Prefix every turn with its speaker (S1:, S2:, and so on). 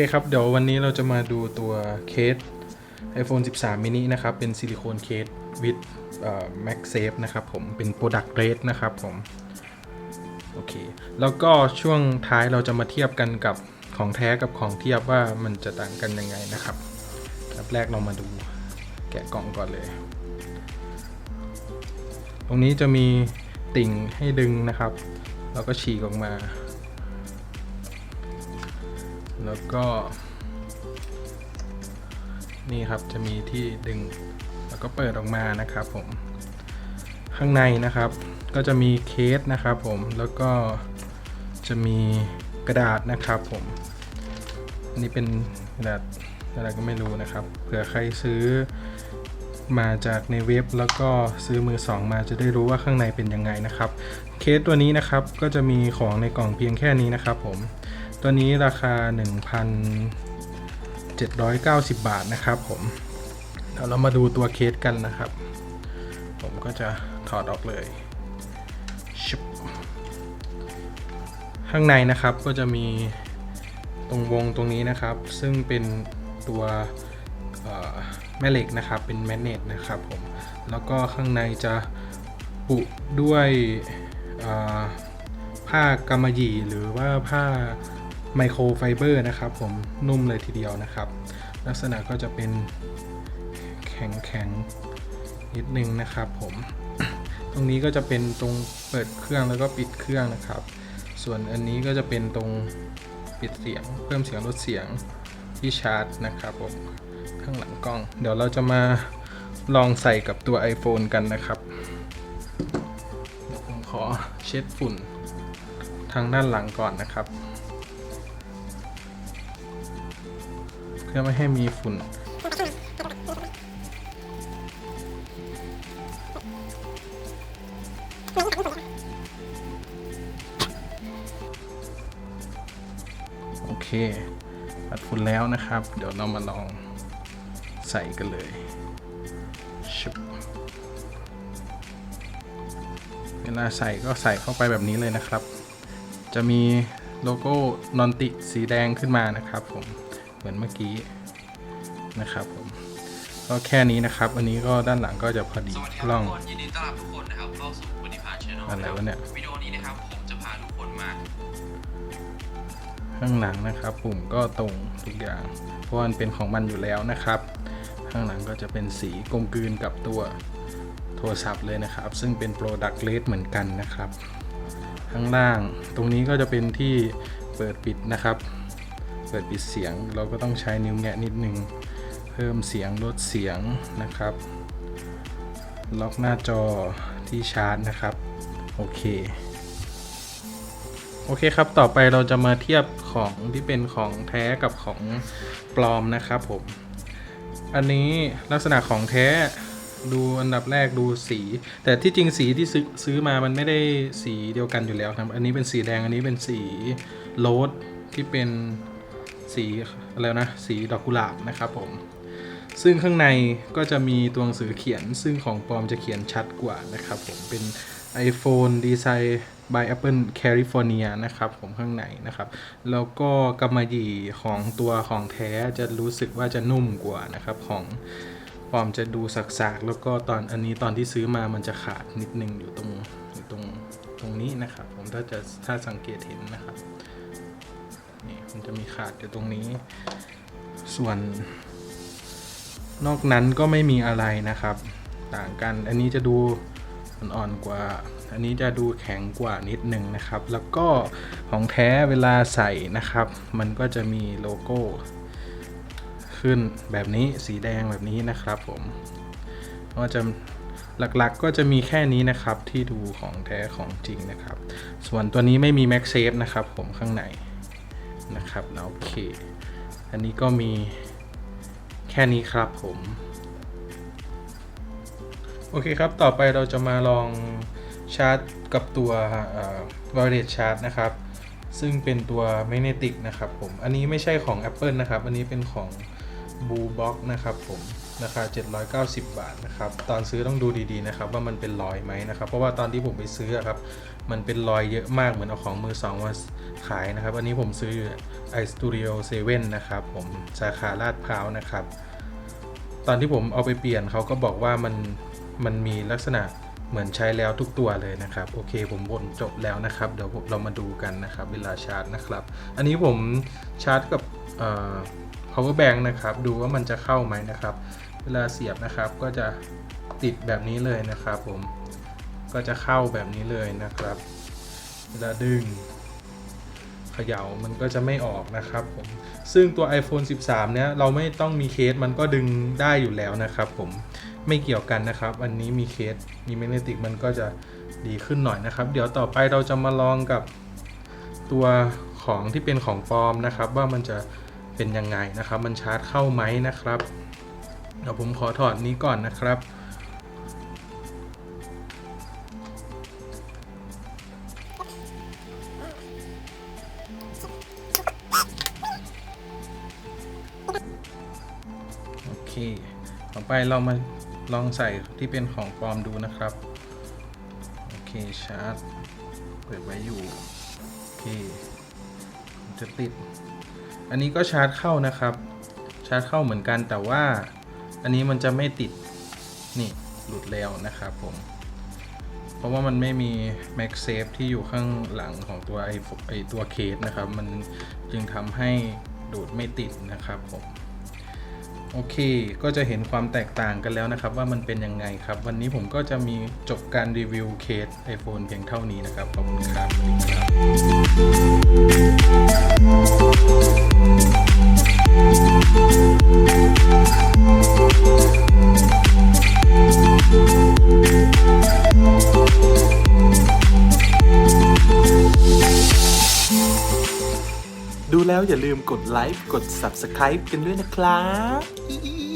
S1: เคครับ เดี๋ยววันนี้เราจะมาดูตัวเคส iPhone 13 mini นะครับ เป็นซิลิโคนเคส with เอ่อ MagSafe นะครับผม เป็น Product Rate นะครับผม โอเค แล้วก็ช่วงท้ายเราจะมาเทียบกันกับของแท้กับของเทียบว่ามันจะต่างกันยังไงนะครับครับแรกเรามาดูแกะกล่องก่อนเลย ตรงนี้จะมีติ่งให้ดึงนะครับ แล้วก็ฉีกออกมา แล้วก็ นี่ครับจะมีที่ดึงแล้วก็เปิดออกมานะครับผมข้างในนะครับก็จะมีเคสนะครับผมแล้วก็จะมีกระดาษนะครับผมอันนี้เป็นกระดาษอะไรก็ไม่รู้นะครับเผื่อใครซื้อมาจากในเว็บแล้วก็ซื้อมือสองมาจะได้รู้ว่าข้างในเป็นยังไงนะครับ เคสตัวนี้นะครับก็จะมีของในกล่องเพียงแค่นี้นะครับผม ตัวนี้ราคา 1,790 บาทนะครับผมเดี๋ยวเรามาดูตัวเคสกันนะครับ ผมก็จะถอดออกเลยชุบข้างในนะครับก็จะมีตรงวงตรงนี้นะครับ ซึ่งเป็นตัวแม่เหล็กนะครับเป็นแมกเนตนะครับผมแล้วก็ข้างในจะปุด้วยผ้ากำมะหยี่หรือว่าผ้า ไมโครไฟเบอร์นะครับผมนุ่มเลยทีเดียวนะครับ ลักษณะก็จะเป็นแข็งแข็งๆนิดนึงนะครับผม ตรงนี้ก็จะเป็นตรงเปิดเครื่องแล้วก็ปิดเครื่องนะครับ ส่วนอันนี้ก็จะเป็นตรงปิดเสียง เพิ่มเสียงลดเสียงที่ชาร์จนะครับผมข้างหลังกล้อง เดี๋ยวเราจะมาลองใส่กับตัว iPhone กันนะครับเดี๋ยวผมขอเช็ดฝุ่นทางด้านหลังก่อนนะครับ พื่อไม่ให้มีฝุ่น โอเคปัดฝุ่นแล้วนะครับ เดี๋ยวเรามาลองใส่กันเลยชุบเวลาใส่ก็ใส่เข้าไปแบบนี้เลยนะครับ จะมีโลโก้นอนติสีแดงขึ้นมานะครับผม เหมือนเมื่อกี้นะครับผมก็แค่นี้นะครับ อันนี้ก็ด้านหลังก็จะพอดี
S2: สวัสดีครับ
S1: ล่อง
S2: ทุกคนยินดีต้อนรับทุกคนนะครับเข้าสู่ปฏิภาณช anel
S1: อะไรวะเนี่ย
S2: วิดีโอนี้นะครับผมจะพาทุกคนมา
S1: ข้างหลังนะครับ ปุ่มก็ตรงทุกอย่างเพราะว่ามันเป็นของมันอยู่แล้วนะครับ ข้างหลังก็จะเป็นสีกลมกลืนกับตัวโทรศัพท์เลยนะครับ ซึ่งเป็น Product Red เหมือนกันนะครับ ข้างล่างตรงนี้ก็จะเป็นที่เปิดปิดนะครับ เปิดปิดเสียง เราก็ต้องใช้นิ้วแงะนิดนึง เพิ่มเสียงลดเสียงนะครับ ล็อกหน้าจอที่ชาร์จนะครับ โอเค โอเคครับ ต่อไปเราจะมาเทียบของที่เป็นของแท้กับของปลอมนะครับผม อันนี้ลักษณะของแท้ดูอันดับแรกดูสี แต่ที่จริงสีที่ซื้อซื้อมามันไม่ได้สีเดียวกันอยู่แล้วครับ อันนี้เป็นสีแดงอันนี้เป็นสีโรสที่เป็น สีอะไรนะ สีดอกกุหลาบนะครับผม ซึ่งข้างในก็จะมีตัวหนังสือเขียน ซึ่งของปลอมจะเขียนชัดกว่านะครับผม เป็น iPhone Design by Apple California นะครับผมข้างในนะครับ แล้วก็กำมะหยี่ของตัวของแท้จะรู้สึกว่าจะนุ่มกว่านะครับของปลอมจะดูสักๆ แล้วก็ตอนอันนี้ตอนที่ซื้อมามันจะขาดนิดนึงอยู่ตรงอยู่ตรงตรงนี้นะครับ ผมถ้าจะถ้าสังเกตเห็นนะครับ มันจะมีขาดอยู่ตรงนี้ ส่วน นอกนั้นก็ไม่มีอะไรนะครับ ต่างกัน อันนี้จะดูอ่อนกว่า อันนี้จะดูแข็งกว่านิดนึงนะครับ แล้วก็ของแท้เวลาใส่นะครับ มันก็จะมีโลโก้ ขึ้นแบบนี้สีแดงแบบนี้นะครับผมก็จะหลักๆก็จะมีแค่นี้นะครับที่ดูของแท้ของจริงนะครับ ส่วนตัวนี้ไม่มี Max Safe นะครับผมข้างใน นะครับโอเค อันนี้ก็มีแค่นี้ครับผม โอเคครับ ต่อไปเราจะมาลองชาร์จกับตัวเอ่อ wireless charge นะครับ ซึ่งเป็นตัว magnetic นะครับผม อันนี้ไม่ใช่ของ Apple นะครับ อันนี้เป็นของ Blue Box นะครับผม ราคา 790 บาทนะครับตอนซื้อต้องดูดีๆนะครับว่ามันเป็นรอยไหมนะครับเพราะว่าตอนที่ผมไปซื้อครับมันเป็นรอยเยอะมากเหมือนเอาของมือสองมาขายนะครับ อันนี้ผมซื้อ iStudio 7นนะครับผมสาขาลาดพร้าวนะครับ ตอนที่ผมเอาไปเปลี่ยนเขาก็บอกว่ามันมันมีลักษณะเหมือนใช้แล้วทุกตัวเลยนะครับ โอเคผมบ่นจบแล้วนะครับ เดี๋ยวเรามาดูกันนะครับ เวลาชาร์จนะครับ อันนี้ผมชาร์จกับ power bank นะครับ ดูว่ามันจะเข้าไหมนะครับ เวลาเสียบนะครับก็จะติดแบบนี้เลยนะครับผมก็จะเข้าแบบนี้เลยนะครับ เวลาดึงเขย่ามันก็จะไม่ออกนะครับผมซึ่งตัว iPhone 13 เนี้ยเราไม่ต้องมีเคสมันก็ดึงได้อยู่แล้วนะครับผมไม่เกี่ยวกันนะครับ อันนี้มีเคสมีแมกเนติกมันก็จะดีขึ้นหน่อยนะครับ เดี๋ยวต่อไปเราจะมาลองกับตัวของที่เป็นของปลอมนะครับ ว่ามันจะเป็นยังไงนะครับ มันชาร์จเข้าไหมนะครับ เดี๋ยวผมขอถอดนี้ก่อนนะครับ โอเค ต่อไปเรามาลองใส่ที่เป็นของปลอมดูนะครับ โอเค ชาร์จ เปิดไว้อยู่ โอเค จะติด อันนี้ก็ชาร์จเข้านะครับ ชาร์จเข้าเหมือนกันแต่ว่า อันนี้มันจะไม่ติดนี่หลุดแล้วนะครับผม เพราะว่ามันไม่มี MagSafe ที่อยู่ข้างหลังของตัวไอไอตัวเคสนะครับ มันจึงทำให้ดูดไม่ติดนะครับผมโอเค ก็จะเห็นความแตกต่างกันแล้วนะครับ ว่ามันเป็นยังไงครับ วันนี้ผมก็จะมีจบการรีวิวเคส iPhone เพียงเท่านี้นะครับ ขอบคุณครับสวัสดีครับ
S3: ดูแล้วอย่าลืมกดไลค์ กด Subscribe กันด้วยนะครับ